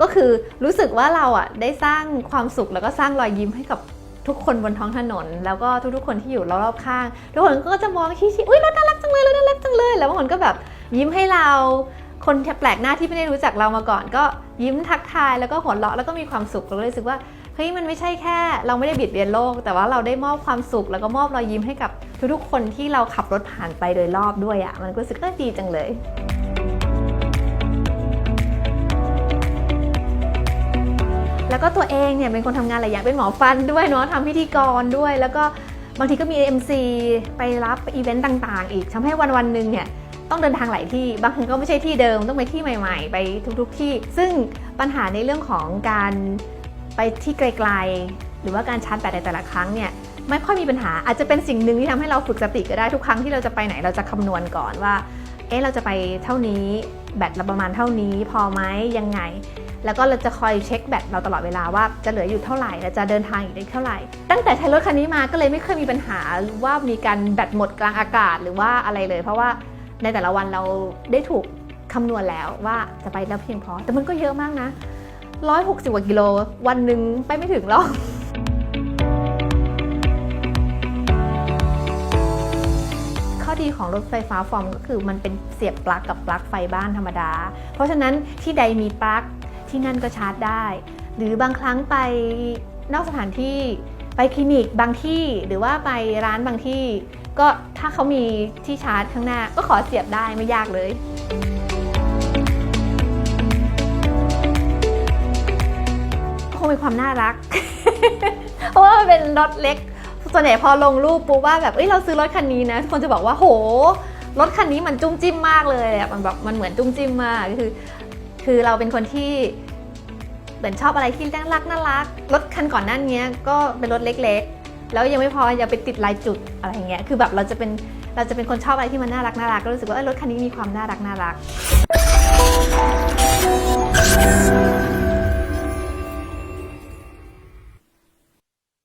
ก็คือรู้สึกว่าเราอะได้สร้างความสุขแล้วก็สร้างรอยยิ้มให้กับทุกคนบนท้องถนน แล้วก็ทุกๆ คนที่อยู่รอบๆข้าง ทุกคนก็จะมองชี้ๆอุ้ยรถน่ารักจังเลยรถน่ารักจังเลย แล้วบางคนก็แบบยิ้มให้เรา คนแปลกหน้าที่ไม่ได้รู้จักเรามาก่อน ก็ยิ้มทักทายแล้วก็หัวเราะแล้วก็มีความสุขเราเลยรู้สึกว่าเฮ้ยมันไม่ใช่แค่เราไม่ได้บิดเบียนโลก แต่ว่าเราได้มอบความสุขแล้วก็มอบรอยยิ้มให้กับทุกๆคนที่เราขับรถผ่านไปโดยรอบด้วยอะ่ะมันก็รู้สึกดีจังเลยแล้วก็ตัวเองเนี่ยเป็นคนทำงานหลายอย่างเป็นหมอฟันด้วยเนาะทำพิธีกรด้วย แล้วก็บางทีก็มี MC ไปรับอีเวนต์ต่างๆ อีกทำให้วันวันหนึ่งเนี่ย ต้องเดินทางหลายที่ บางครั้งก็ไม่ใช่ที่เดิม ต้องไปที่ใหม่ ๆ ไปทุกๆที่ ซึ่งปัญหาในเรื่องของการไปที่ไกลๆ หรือว่าการชาร์จแบตในแต่ละครั้งเนี่ยไม่ค่อยมีปัญหาอาจจะเป็นสิ่งหนึ่งที่ทำให้เราฝึกสติก็ได้ทุกครั้งที่เราจะไปไหนเราจะคำนวณก่อนว่า เอ๊ะเราจะไปเท่านี้แบตเราประมาณเท่านี้ พอไหมยังไง แล้วก็เราจะคอยเช็คแบตเราตลอดเวลาว่าจะเหลืออยู่เท่าไหร่และจะเดินทางอีกได้เท่าไหร่ ตั้งแต่ใช้รถคันนี้มาก็เลยไม่เคยมีปัญหาว่ามีการแบตหมดกลางอากาศหรือว่าอะไรเลย เพราะว่า ในแต่ละวันเราได้ถูกคำนวณแล้วว่าจะไปแล้วเพียงพอ แต่มันก็เยอะมากนะ 160กว่ากิโล วันหนึ่งไปไม่ถึงหรอกข้อดีของรถไฟฟ้าฟอร์มก็คือมันเป็นเสียบปลั๊กกับปลั๊กไฟบ้านธรรมดา เพราะฉะนั้นที่ใดมีปลั๊กที่นั่นก็ชาร์จได้ หรือบางครั้งไปนอกสถานที่ไปคลินิกบางที่หรือว่าไปร้านบางที่ ก็ถ้าเขามีที่ชาร์จข้างหน้า ก็ขอเสียบได้ไม่ยากเลยคงเป็นความน่ารัก เพราะว่ามันเป็นรถเล็ก ส่วนใหญ่พอลงรูปปุ๊บว่าแบบเอ้ยเราซื้อรถคันนี้นะ ทุกคนจะบอกว่าโห รถคันนี้มันจุ้มจิ้มมากเลยอะมันแบบมันเหมือนจุ้มจิ้มมากคือ คือเราเป็นคนที่เหมือนชอบอะไรที่น่ารักน่ารัก รถคันก่อนหน้านี้ก็เป็นรถเล็ก ๆ แล้วยังไม่พอยังไปติดลายจุดอะไรอย่างเงี้ยคือแบบเราจะเป็นเราจะเป็นคนชอบอะไรที่มันน่ารักน่ารักก็รู้สึกว่ารถคันนี้มีความน่ารักน่ารัก